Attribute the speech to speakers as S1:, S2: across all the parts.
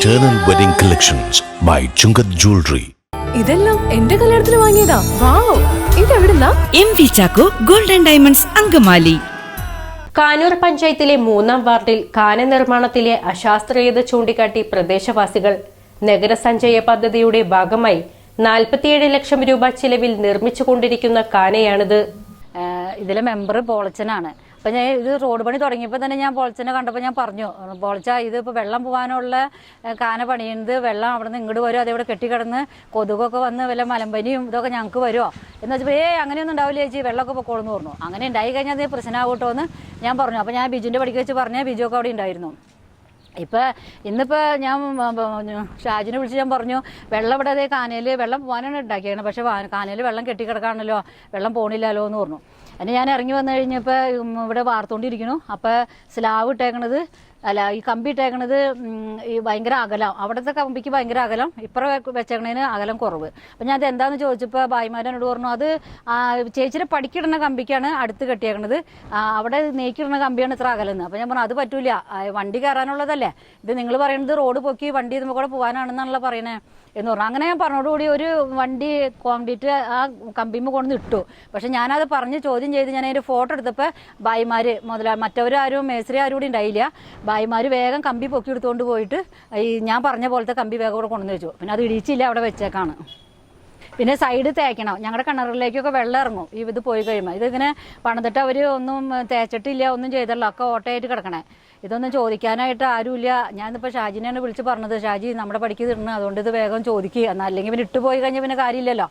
S1: Eternal Wedding Collections by Chungath Jewelry.
S2: ഇതെല്ലാം എന്റെ കല്യാണത്തിന് വാങ്ങിയതാ. Wow ഇതെവിടുന്നാ?
S3: M V Chacko golden diamonds Angamaly.
S4: Kanoor പഞ്ചായത്തിലെ മൂന്നാം വാർഡിൽ കാന നിർമ്മാണത്തിലെ അശാസ്ത്രീയത ചൂണ്ടിക്കാട്ടി പ്രദേശവാസികൾ നഗരസഞ്ചയ പദ്ധതിയുടെ ഭാഗമായി നാൽപ്പത്തിയേഴ് ലക്ഷം രൂപ ചിലവിൽ നിർമ്മിച്ചുകൊണ്ടിരിക്കുന്ന കാനയാണിത്
S5: ഇതിലെ മെമ്പർ പോളച്ചനാണ് അപ്പം ഞാൻ ഇത് റോഡ് പണി തുടങ്ങിയപ്പോൾ തന്നെ ഞാൻ പോളച്ചനെ കണ്ടപ്പോൾ ഞാൻ പറഞ്ഞു പോളച്ച ഇത് ഇപ്പോൾ വെള്ളം പോകാനുള്ള ഏഹ് കാന പണിയുന്നത് വെള്ളം അവിടെ നിന്ന് ഇങ്ങോട്ട് വരും അതേപോലെ കെട്ടിക്കിടന്ന് കൊതുകൊക്കെ വന്ന് വല്ല മലമ്പനിയും ഇതൊക്കെ ഞങ്ങൾക്ക് വരുമോ എന്ന് വെച്ചപ്പോൾ ഏ അങ്ങനെയൊന്നും ഉണ്ടാവില്ല ചേച്ചി വെള്ളമൊക്കെ പൊക്കോളെന്ന് പറഞ്ഞു. അങ്ങനെ ഉണ്ടായി കഴിഞ്ഞാൽ അത് പ്രശ്നമാകട്ടോ എന്ന് ഞാൻ പറഞ്ഞു. അപ്പോൾ ഞാൻ ബിജുവിന്റെ പടിക്ക് വെച്ച് പറഞ്ഞാൽ ബിജു ഒക്കെ അവിടെ ഉണ്ടായിരുന്നു. ഇപ്പം ഇന്നിപ്പോൾ ഞാൻ ഷാജിനെ വിളിച്ച് ഞാൻ പറഞ്ഞു വെള്ളം ഇവിടെ അതേ കാനയിൽ വെള്ളം പോകാനാണ് ഉണ്ടാക്കിയത് പക്ഷേ കാനയിൽ വെള്ളം കെട്ടിക്കിടക്കാണല്ലോ. വെള്ളം പോണില്ലല്ലോ എന്ന് പറഞ്ഞു. അതിന് ഞാൻ ഇറങ്ങി വന്നു കഴിഞ്ഞപ്പോൾ ഇവിടെ വാർത്തുകൊണ്ടിരിക്കുന്നു അപ്പോൾ സ്ലാവ് ഇട്ടേക്കണത് അല്ല ഈ കമ്പി ഇട്ടേക്കണത് ഈ ഭയങ്കര അകലം. അവിടുത്തെ കമ്പിക്ക് ഭയങ്കര അകലം. ഇപ്പുറം വെച്ചേക്കണതിന് അകലം കുറവ്. അപ്പം ഞാൻ അത് എന്താന്ന് ചോദിച്ചപ്പോൾ ഭായിമാരനോട് പറഞ്ഞു അത് ചേച്ചിയുടെ പടിക്കിടുന്ന കമ്പിക്കാണ് അടുത്ത് കെട്ടിയേക്കണത്. അവിടെ നീക്കിടുന്ന കമ്പിയാണ് ഇത്ര അകലെന്ന്. അപ്പം ഞാൻ പറഞ്ഞു അത് പറ്റൂല. വണ്ടി കയറാനുള്ളതല്ലേ. ഇത് നിങ്ങൾ പറയുന്നത് റോഡ് പൊക്കി വണ്ടി ഇതുമ്പോൾ കൂടെ പോകാനാണെന്നാണല്ലോ പറയണേ. എന്ന് പറഞ്ഞു. അങ്ങനെ ഞാൻ പറഞ്ഞോടുകൂടി ഒരു വണ്ടി കോൺക്രീറ്റ് ആ കമ്പിമ്മ കൊണ്ടു ഇട്ടു. പക്ഷെ ഞാനത് പറഞ്ഞ് ചോദ്യം ചെയ്ത് ഞാൻ അതിന്റെ ഫോട്ടോ എടുത്തപ്പോൾ ഭായിമാര് മുതലാ മറ്റവരാരും മേസ്ത്രി ആരും കൂടി ഉണ്ടായില്ല. ബായിമാര് വേഗം കമ്പി പൊക്കി എടുത്തുകൊണ്ട് പോയിട്ട് ഈ ഞാൻ പറഞ്ഞ പോലത്തെ കമ്പി വേഗം കൂടെ കൊണ്ടുവന്ന് വെച്ചു. പിന്നെ അത് ഇടിച്ചില്ല അവിടെ വെച്ചേക്കാണ്. പിന്നെ സൈഡ് തേക്കണം. ഞങ്ങളുടെ കിണറിലേക്കൊക്കെ വെള്ളം ഇറങ്ങും. ഈ ഇത് പോയി കഴിയുമ്പോൾ ഇതിങ്ങനെ പണിതിട്ട് അവർ ഒന്നും തേച്ചിട്ടില്ല ഒന്നും ചെയ്തല്ലോ ഒക്കെ ഓട്ടയായിട്ട് കിടക്കണേ. ഇതൊന്നും ചോദിക്കാനായിട്ട് ആരുമില്ല. ഞാനിപ്പോൾ ഷാജിനെയാണ് വിളിച്ച് പറഞ്ഞത്. ഷാജി നമ്മുടെ പടിക്ക് തിരുന്നു അതുകൊണ്ട് ഇത് വേഗം ചോദിക്കുക എന്നാൽ അല്ലെങ്കിൽ പിന്നെ ഇട്ട് പോയി കഴിഞ്ഞാൽ പിന്നെ കാര്യമില്ലല്ലോ.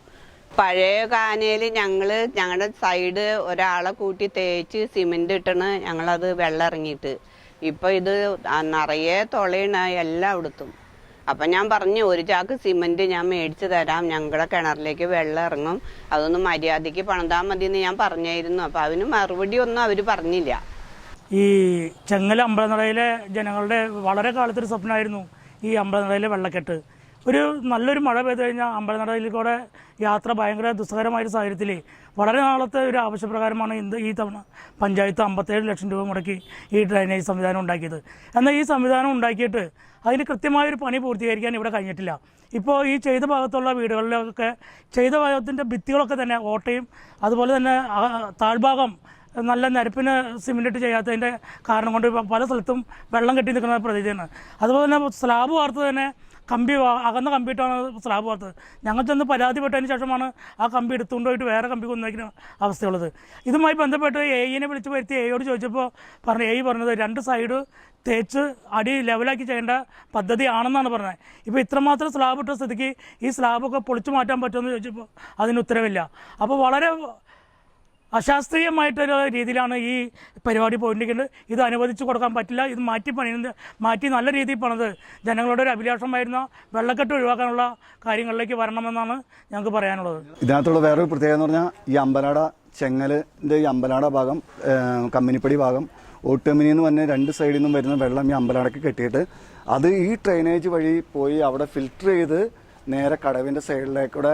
S6: പഴയ കാനയിൽ ഞങ്ങൾ ഞങ്ങളുടെ സൈഡ് ഒരാളെ കൂട്ടി തേച്ച് സിമെന്റ് ഇട്ടണ് ഞങ്ങളത് വെള്ളം ഇറങ്ങിയിട്ട്. ഇപ്പൊ ഇത് നിറയെ തുളയണ എല്ലാം എടുത്തും അപ്പൊ ഞാൻ പറഞ്ഞു ഒരു ചാക്ക് സിമെന്റ് ഞാൻ മേടിച്ചു തരാം ഞങ്ങളുടെ കിണറിലേക്ക് വെള്ളം ഇറങ്ങും. അതൊന്ന് മര്യാദയ്ക്ക് പണിതാൽ മതി എന്ന് ഞാൻ പറഞ്ഞായിരുന്നു. അപ്പൊ അവന് മറുപടി ഒന്നും അവർ പറഞ്ഞില്ല.
S7: ഈ ചെങ്ങല അമ്പലനടയിലെ ജനങ്ങളുടെ വളരെ കാലത്തൊരു സ്വപ്നമായിരുന്നു ഈ അമ്പലനടയിലെ വെള്ളക്കെട്ട്. ഒരു നല്ലൊരു മഴ പെയ്തു കഴിഞ്ഞാൽ അമ്പലനടയിൽ കൂടെ യാത്ര ഭയങ്കര ദുസ്സഹരമായ സാഹചര്യത്തിൽ വളരെ നാളത്തെ ഒരു ആവശ്യപ്രകാരമാണ് ഇന്ന് ഈ തവണ പഞ്ചായത്ത് അമ്പത്തേഴ് ലക്ഷം രൂപ മുടക്കി ഈ ഡ്രൈനേജ് സംവിധാനം ഉണ്ടാക്കിയത്. എന്നാൽ ഈ സംവിധാനം ഉണ്ടാക്കിയിട്ട് അതിന് കൃത്യമായൊരു പണി പൂർത്തീകരിക്കാൻ ഇവിടെ കഴിഞ്ഞിട്ടില്ല. ഇപ്പോൾ ഈ ചെയ്ത ഭാഗത്തുള്ള വീടുകളിലൊക്കെ ചെയ്ത ഭാഗത്തിന്റെ ഭിത്തികളൊക്കെ തന്നെ ഓട്ടയും അതുപോലെ തന്നെ താഴ്ഭാഗം നല്ല നിരപ്പിന് സിമെന്റ് ചെയ്യാത്തതിന്റെ കാരണം കൊണ്ട് പല സ്ഥലത്തും വെള്ളം കെട്ടി നിൽക്കുന്ന പ്രതീതിയാണ്. അതുപോലെ തന്നെ സ്ലാബ് വാർത്ത തന്നെ കമ്പി അകന്ന കമ്പിയിട്ടാണ് സ്ലാബ് വാർത്തത് ഞങ്ങൾ ചെന്ന് പരാതിപ്പെട്ടതിന് ശേഷമാണ് ആ കമ്പി എടുത്തുകൊണ്ട് പോയിട്ട് വേറെ കമ്പി കൊണ്ടുവയ്ക്കുന്ന അവസ്ഥയുള്ളത്. ഇതുമായി ബന്ധപ്പെട്ട് എയിനെ വിളിച്ച് വരുത്തി എയോട് ചോദിച്ചപ്പോൾ പറഞ്ഞു എ പറഞ്ഞത് രണ്ട് സൈഡ് തേച്ച് അടി ലെവലാക്കി ചെയ്യേണ്ട പദ്ധതി ആണെന്നാണ് പറഞ്ഞത്. ഇപ്പോൾ ഇത്രമാത്രം സ്ലാബ് ഇട്ട സ്ഥിതിക്ക് ഈ സ്ലാബൊക്കെ പൊളിച്ചു മാറ്റാൻ പറ്റുമെന്ന് ചോദിച്ചപ്പോൾ അതിന് ഉത്തരവില്ല. അപ്പോൾ വളരെ അശാസ്ത്രീയമായിട്ടുള്ള രീതിയിലാണ് ഈ പരിപാടി പോയിരിക്കുന്നത് ഇത് അനുവദിച്ചു കൊടുക്കാൻ പറ്റില്ല. ഇത് മാറ്റി പണിയുന്നത് മാറ്റി നല്ല രീതിയിൽ പണിത് ജനങ്ങളുടെ ഒരു അഭിലാഷമായിരുന്ന വെള്ളക്കെട്ട് ഒഴിവാക്കാനുള്ള കാര്യങ്ങളിലേക്ക് വരണമെന്നാണ് ഞങ്ങൾക്ക് പറയാനുള്ളത്.
S8: ഇതിനകത്തുള്ള വേറൊരു പ്രത്യേകത എന്ന് പറഞ്ഞാൽ ഈ അമ്പലാട ചെങ്ങലിന്റെ ഈ അമ്പലാട ഭാഗം കമ്മിനിപ്പടി ഭാഗം ഓട്ടുമിനി എന്ന് പറഞ്ഞ രണ്ട് സൈഡിൽ നിന്നും വരുന്ന വെള്ളം ഈ അമ്പലാടക്ക് കെട്ടിയിട്ട് അത് ഈ ഡ്രെയിനേജ് വഴി പോയി അവിടെ ഫിൽറ്റർ ചെയ്ത് നേരെ കടവിന്റെ സൈഡിലേക്കൂടെ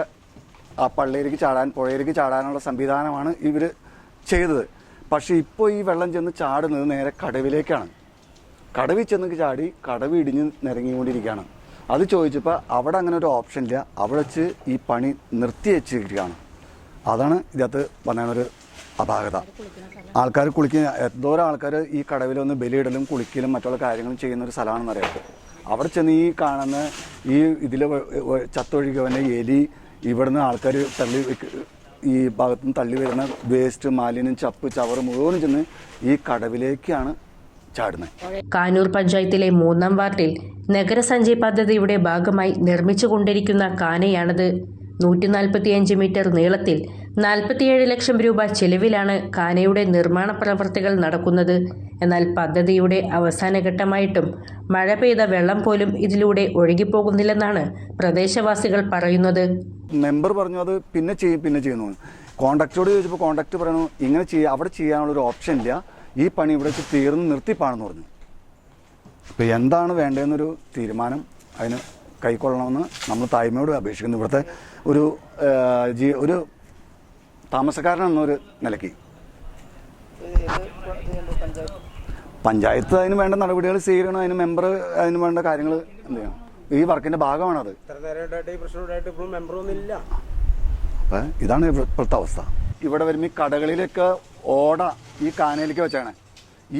S8: ആ പള്ളിയിലേക്ക് ചാടാൻ പുഴയിലേക്ക് ചാടാനുള്ള സംവിധാനമാണ് ഇവർ ചെയ്തത്. പക്ഷേ ഇപ്പോൾ ഈ വെള്ളം ചെന്ന് ചാടുന്നത് നേരെ കടവിലേക്കാണ്. കടവിൽ ചെന്ന് ചാടി കടവ് ഇടിഞ്ഞ് നിരങ്ങിക്കൊണ്ടിരിക്കുകയാണ്. അത് ചോദിച്ചപ്പോൾ അവിടെ അങ്ങനെ ഒരു ഓപ്ഷൻ ഇല്ല. അവിടെ വെച്ച് ഈ പണി നിർത്തി വെച്ചിരിക്കുകയാണ്. അതാണ് ഇതിനകത്ത് വന്നൊരു അപാകത. ആൾക്കാർ കുളിക്കുന്ന എന്തോരം ആൾക്കാർ ഈ കടവിലൊന്ന് ബലിയിടലും കുളിക്കലും മറ്റുള്ള കാര്യങ്ങളും ചെയ്യുന്ന ഒരു സ്ഥലമാണെന്നറിയാം. അവിടെ ചെന്ന് ഈ കാണുന്ന ഈ ഇതിൽ ചത്തൊഴുകിയവന്റെ എലി ഇവിടുന്ന് ആൾക്കാർ തള്ളി ഈ ഈ ഭാഗത്തുനിന്ന് തള്ളി വരുന്ന വേസ്റ്റ് മാലിന്യം ചപ്പ് ചവറ് മുഴുവനും ചെന്ന് ഈ കടവിലേക്കാണ് ചാടുന്നത്
S4: കാനൂർ പഞ്ചായത്തിലെ മൂന്നാം വാർഡിൽ നഗരസഞ്ചയ പദ്ധതിയുടെ ഭാഗമായി നിർമ്മിച്ചുകൊണ്ടിരിക്കുന്ന കാനയാണിത്. നൂറ്റി നാൽപ്പത്തിയഞ്ച് മീറ്റർ നീളത്തിൽ നാൽപ്പത്തിയേഴ് ലക്ഷം രൂപ ചെലവിലാണ് കാനയുടെ നിർമ്മാണ പ്രവർത്തികൾ നടക്കുന്നത്. എന്നാൽ പദ്ധതിയുടെ അവസാന ഘട്ടമായിട്ടും മഴ പെയ്ത വെള്ളം പോലും ഇതിലൂടെ ഒഴുകിപ്പോകുന്നില്ലെന്നാണ് പ്രദേശവാസികൾ പറയുന്നത്.
S8: മെമ്പർ പറഞ്ഞു അത് പിന്നെ ചെയ്യും പിന്നെ ചെയ്യുന്നു. കോൺട്രാക്ടറോട് ചോദിച്ചപ്പോൾ കോൺട്രാക്ട് പറയുന്നു ഇങ്ങനെ ചെയ്യാം അവിടെ ചെയ്യാനുള്ള ഒരു ഓപ്ഷൻ ഇല്ല. ഈ പണി ഇവിടെ വെച്ച് തീർന്ന് നിർത്തിപ്പാണെന്ന് പറഞ്ഞു. അപ്പോൾ എന്താണ് വേണ്ടതെന്നൊരു തീരുമാനം അതിന് കൈക്കൊള്ളണമെന്ന് നമ്മൾ തായ്മയോട് അപേക്ഷിക്കുന്നു. ഇവിടുത്തെ ഒരു ഒരു താമസക്കാരനെന്നൊരു നിലയ്ക്ക്. പഞ്ചായത്ത് അതിന് വേണ്ട നടപടികൾ സ്വീകരിക്കണം അതിന് മെമ്പർ അതിന് വേണ്ട കാര്യങ്ങൾ എന്ത് ചെയ്യണം? ഈ വർക്കിന്റെ ഭാഗമാണത്.
S9: അത്
S8: അപ്പൊ ഇതാണ് ഇപ്പോഴത്തെ അവസ്ഥ. ഇവിടെ വരുമ്പോൾ ഈ കടകളിലൊക്കെ ഓട ഈ കാനയിലേക്ക് വെച്ചാണ്.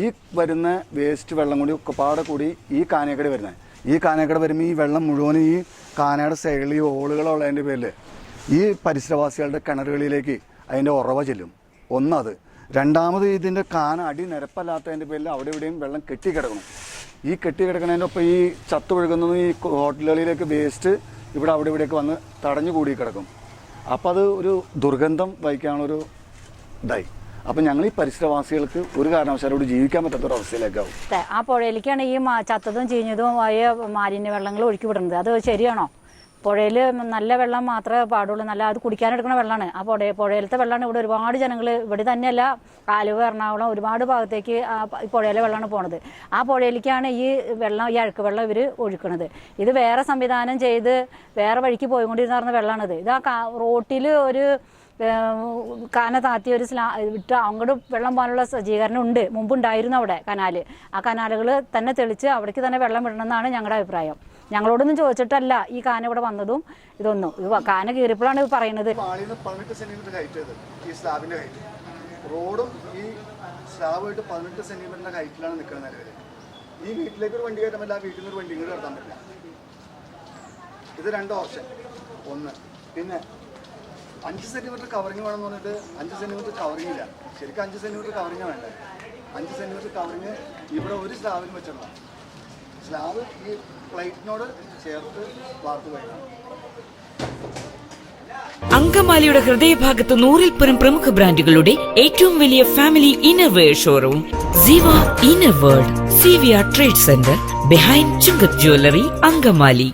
S8: ഈ വരുന്ന വേസ്റ്റ് വെള്ളം കൂടി ഒക്കെപ്പാടെ കൂടി ഈ കാനയക്കട വരുന്നത് ഈ കാനയക്കട വരുമ്പോൾ ഈ വെള്ളം മുഴുവനും ഈ കാനയുടെ സൈഡിൽ ഈ ഓളുകളുള്ളതിന്റെ പേരിൽ ഈ പരിസരവാസികളുടെ കിണറുകളിലേക്ക് അതിന്റെ ഉറവ ചെല്ലും. ഒന്നത്. രണ്ടാമത് ഇതിന്റെ കാന അടി നിരപ്പല്ലാത്തതിന്റെ പേരിൽ അവിടെ ഇവിടെയും വെള്ളം കെട്ടിക്കിടക്കണം ഈ കെട്ടിക്കിടക്കുന്നതിന്റെ ഒപ്പം ഈ ചത്തൊഴുകുന്നതും ഈ ഹോട്ടലുകളിലേക്ക് വേസ്റ്റ് ഇവിടെ അവിടെ ഇവിടെയൊക്കെ വന്ന് തടഞ്ഞു കൂടി കിടക്കും അപ്പം അത് ഒരു ദുർഗന്ധം വഹിക്കാനുള്ളൊരു ഇതായി. അപ്പം ഞങ്ങൾ ഈ പരിസരവാസികൾക്ക് ഒരു കാരണവശാലും ഇവിടെ ജീവിക്കാൻ പറ്റാത്ത ഒരു അവസ്ഥയിലേക്കാവും
S5: ആ പുഴയിലേക്കാണ് ഈ ചത്തതും ചീഞ്ഞതും ആയ മാലിന്യ വെള്ളങ്ങൾ ഒഴുക്കി വിടുന്നത്. അത് ശരിയാണോ? പുഴയിൽ നല്ല വെള്ളം മാത്രമേ പാടുള്ളൂ. നല്ല അത് കുടിക്കാനെടുക്കുന്ന വെള്ളമാണ്. ആ പുഴ പുഴയിലത്തെ വെള്ളമാണ് ഇവിടെ ഒരുപാട് ജനങ്ങൾ ഇവിടെ തന്നെയല്ല ആലുവ എറണാകുളം ഒരുപാട് ഭാഗത്തേക്ക് ആ പുഴയിലെ വെള്ളമാണ് പോണത്. ആ പുഴയിലേക്കാണ് ഈ വെള്ളം ഈ അഴുക്ക് വെള്ളം ഇവർ ഒഴുക്കുന്നത് ഇത് വേറെ സംവിധാനം ചെയ്ത് വേറെ വഴിക്ക് പോയിക്കൊണ്ടിരുന്ന വെള്ളമാണിത് ഇത് ആ റോട്ടിൽ ഒരു കാന താത്തി ഒരു സ്ലാ വിട്ട് അങ്ങോട്ട് വെള്ളം പോകാനുള്ള സജ്ജീകരണം ഉണ്ട്. മുമ്പ് ഉണ്ടായിരുന്നു അവിടെ കനാല്. ആ കനാലുകൾ തന്നെ തെളിച്ച് അവിടേക്ക് തന്നെ വെള്ളം വിടണമെന്നാണ് ഞങ്ങളുടെ അഭിപ്രായം. ഞങ്ങളോടൊന്നും ചോദിച്ചിട്ടല്ല ഈ കാന ഇവിടെ വന്നതും ഇതൊന്നും. ഇത് കാന കീറിയപ്പോഴാണ് ഇത് പറയുന്നത്.
S8: ഈ പറ്റില്ല ഇത് രണ്ട് ഓപ്ഷൻ. ഒന്ന് പിന്നെ അഞ്ച് സെന്റിമീറ്റർ കവറിങ് വേണമെന്ന് പറഞ്ഞിട്ട് അഞ്ച് സെന്റിമീറ്റർ കവറിങ് ഇല്ല. ശരിക്കും അഞ്ച് സെന്റിമീറ്റർ കവറിങ് വേണ്ട അഞ്ച് സെന്റിമീറ്റർ കവറിങ് ഇവിടെ ഒരു സ്ലാബിന് സ്ലാബ് ഈ പ്ലേറ്റിനോട് ചേർത്ത് വാർത്ത് വേണം.
S3: അങ്കമാലിയുടെ ഹൃദയഭാഗത്ത് നൂറിൽ പരം പ്രമുഖ ബ്രാൻഡുകളുടെ ഏറ്റവും വലിയ family innerwear showroom Ziva inner world C V R trade centre behind Chungath jewellery Angamaly.